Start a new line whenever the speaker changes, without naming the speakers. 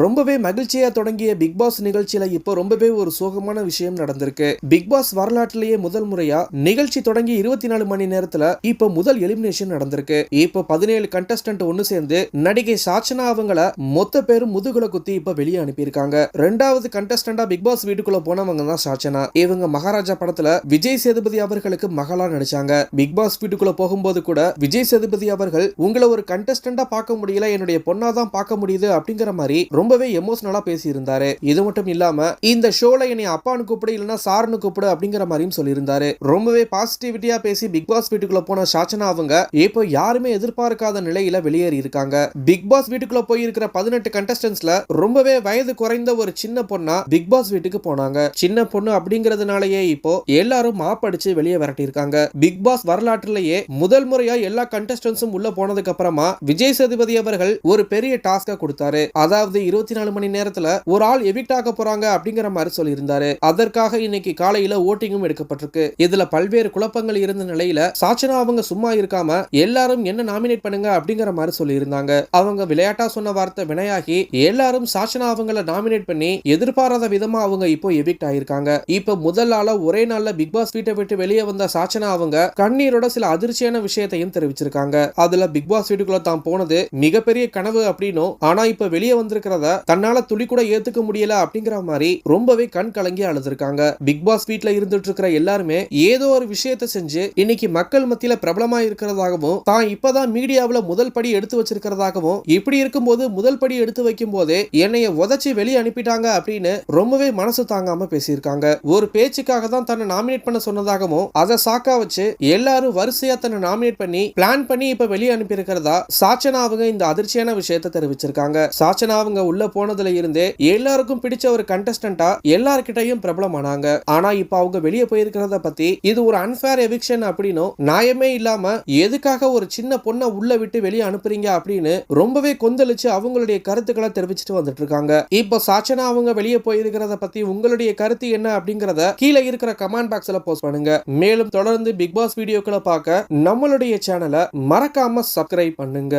ரொம்பவே மகிழ்ச்சியா தொடங்கிய பிக் பாஸ் நிகழ்ச்சியில இப்போ ரொம்பவே ஒரு சோகமான விஷயம் நடந்திருக்கு. பிக் பாஸ் வரலாற்றிலேயே முதல் முறையா நிகழ்ச்சி தொடங்கி இருபத்தி நாலு மணி நேரத்துல இப்போ முதல் எலிமினேஷன் நடந்திருக்கு. இப்போ பதினேழு கண்டஸ்டன்ட் ஒன்னு சேர்ந்து நடிகை சாச்சனா அவங்கள மொத்த பேரும் முதுகுல குத்தி இப்ப வெளியே அனுப்பியிருக்காங்க. ரெண்டாவது கண்டஸ்டண்டா பிக் பாஸ் வீட்டுக்குள்ள போனவங்க தான் சாச்சனா இவங்க மகாராஜா படத்துல விஜய் சேதுபதி அவர்களுக்கு மகளா நடிச்சாங்க. பிக் பாஸ் வீட்டுக்குள்ள போகும்போது கூட விஜய் சேதுபதி அவர்கள் உங்களை ஒரு கண்டஸ்டண்டா பார்க்க முடியல என்னுடைய பொண்ணாதான் பார்க்க முடியுது அப்படிங்கிற மாதிரி ரொம்பவே எமோஷனலா பேசியிருந்தாரு. இது மட்டும் இல்லாம இந்த ஷோல என்னை அப்பான்னு கூப்பிடு இல்லைன்னா சார்னு கூப்பிடு அப்படிங்கிற மாதிரியும் சொல்லியிருந்தாரு. ரொம்பவே பாசிட்டிவிட்டியா பேசி பிக் பாஸ் வீட்டுக்குள்ள போன சாச்சனா அவங்க இப்போ யாருமே எதிர்பார்க்காத நிலையில வெளியேறி இருக்காங்க. பிக் பாஸ் வீட்டுக்குள்ள போயிருக்கிற பதினெட்டு கண்டஸ்டன்ஸ்ல ரொம்பவே வயது குறைந்த ஒரு சின்ன பொண்ணா பிக் பாஸ் வீட்டுக்கு போனாங்க. சின்ன பொண்ணு அப்படிங்கறதுனாலயே இப்போ எல்லாரும் மாப்படிச்சு வெளியே விரட்டி இருக்காங்க. பிக் பாஸ் வரலாற்றுலயே முதல் முறையா எல்லா கண்டஸ்டன்ஸும் உள்ள போனதுக்கு அப்புறமா விஜய் சதுபதி அவர்கள் ஒரு பெரிய டாஸ்க கொடுத்தாரு. அதாவது இருபத்தி நாலு மணி நேரத்துல ஒரு ஆள் எவிக்ட் ஆக போறாங்க அப்படிங்கிற மாதிரி சொல்லியிருந்தாரு. அதற்காக இன்னைக்கு காலையில ஓட்டிங்கும் எடுக்கப்பட்டிருக்கு. இதுல பல்வேறு குழப்பங்கள் இருந்த நிலையில சாச்சனா அவங்க சும்மா இருக்காம எல்லாரும் என்ன நாமினேட் பண்ணுங்க அப்படிங்கிற மாதிரி சொல்லியிருந்தாங்க. அவங்க விளையாட்டா சொன்ன வார்த்தை வினையாகி எல்லாரும் சாச்சனா அவங்கள நாமினேட் பண்ணி எதிர்பாராத விதமா அவங்க இப்போ எவிக்ட் ஆயிருக்காங்க. இப்போ முதல் ஆள ஒரே நாள்ல பிக் பாஸ் வீட்டை விட்டு வெளியே வந்த சாச்சனா அவங்க கண்ணீரோட சில அதிர்ச்சியான விஷயத்தையும் தெரிவிச்சிருக்காங்க. அதுல பிக் பாஸ் வீட்டுக்குள்ள தான் போனது மிகப்பெரிய கனவு அப்படின்னும் ஆனா இப்ப வெளியே வந்திருக்கிற வந்திருக்கிறத தன்னால துளி கூட ஏத்துக்க முடியல அப்படிங்கிற மாதிரி ரொம்பவே கண் கலங்கி அழுதுருக்காங்க. பிக் பாஸ் வீட்ல இருந்துட்டு இருக்கிற எல்லாருமே ஏதோ ஒரு விஷயத்த செஞ்சு இன்னைக்கு மக்கள் மத்தியில பிரபலமா இருக்கிறதாகவும் தான் இப்பதான் மீடியாவில முதல் படி எடுத்து வச்சிருக்கிறதாகவும் இப்படி இருக்கும்போது முதல் படி எடுத்து வைக்கும் போதே என்னைய உதச்சி வெளியே அனுப்பிட்டாங்க அப்படின்னு ரொம்பவே மனசு தாங்காம பேசியிருக்காங்க. ஒரு பேச்சுக்காக தான் தன்னை நாமினேட் பண்ண சொன்னதாகவும் அதை சாக்கா வச்சு எல்லாரும் வரிசையா தன்னை நாமினேட் பண்ணி பிளான் பண்ணி இப்ப வெளியே அனுப்பி இருக்கிறதா சாச்சனா அவங்க இந்த அதிர்ச்சியான விஷயத்தை தெரிவிச்சிருக்காங்க. சாச்சனா அவங்க உள்ள போனதுல இருந்தே எல்லாருக்கும் பிடிச்ச ஒரு கண்டஸ்டண்டா எல்லார்கிட்டையும் பிரபலமானாங்க. ஆனா இப்ப அவங்க வெளியே போயிருக்கிறத பத்தி இது ஒரு அன்பேர் எவிக்ஷன் அப்படின்னும் நியாயமே இல்லாம எதுக்காக ஒரு சின்ன பொண்ணை உள்ள விட்டு வெளியே அனுப்புறீங்க அப்படின்னு ரொம்பவே கொந்தளிச்சு அவங்களுடைய கருத்துக்களை தெரிவிச்சுட்டு வந்துட்டு இருக்காங்க இப்போ சாச்சனா அவங்க வெளியே போயிருக்கிறத பத்தி உங்களுடைய கருத்து என்ன அப்படிங்கறத கீழே இருக்கிற கமெண்ட் பாக்ஸ்ல போஸ்ட் பண்ணுங்க. மேலும் தொடர்ந்து பிக் பாஸ் வீடியோக்களை பார்க்க நம்மளுடைய சேனலை மறக்காம சப்ஸ்கிரைப் பண்ணுங்க.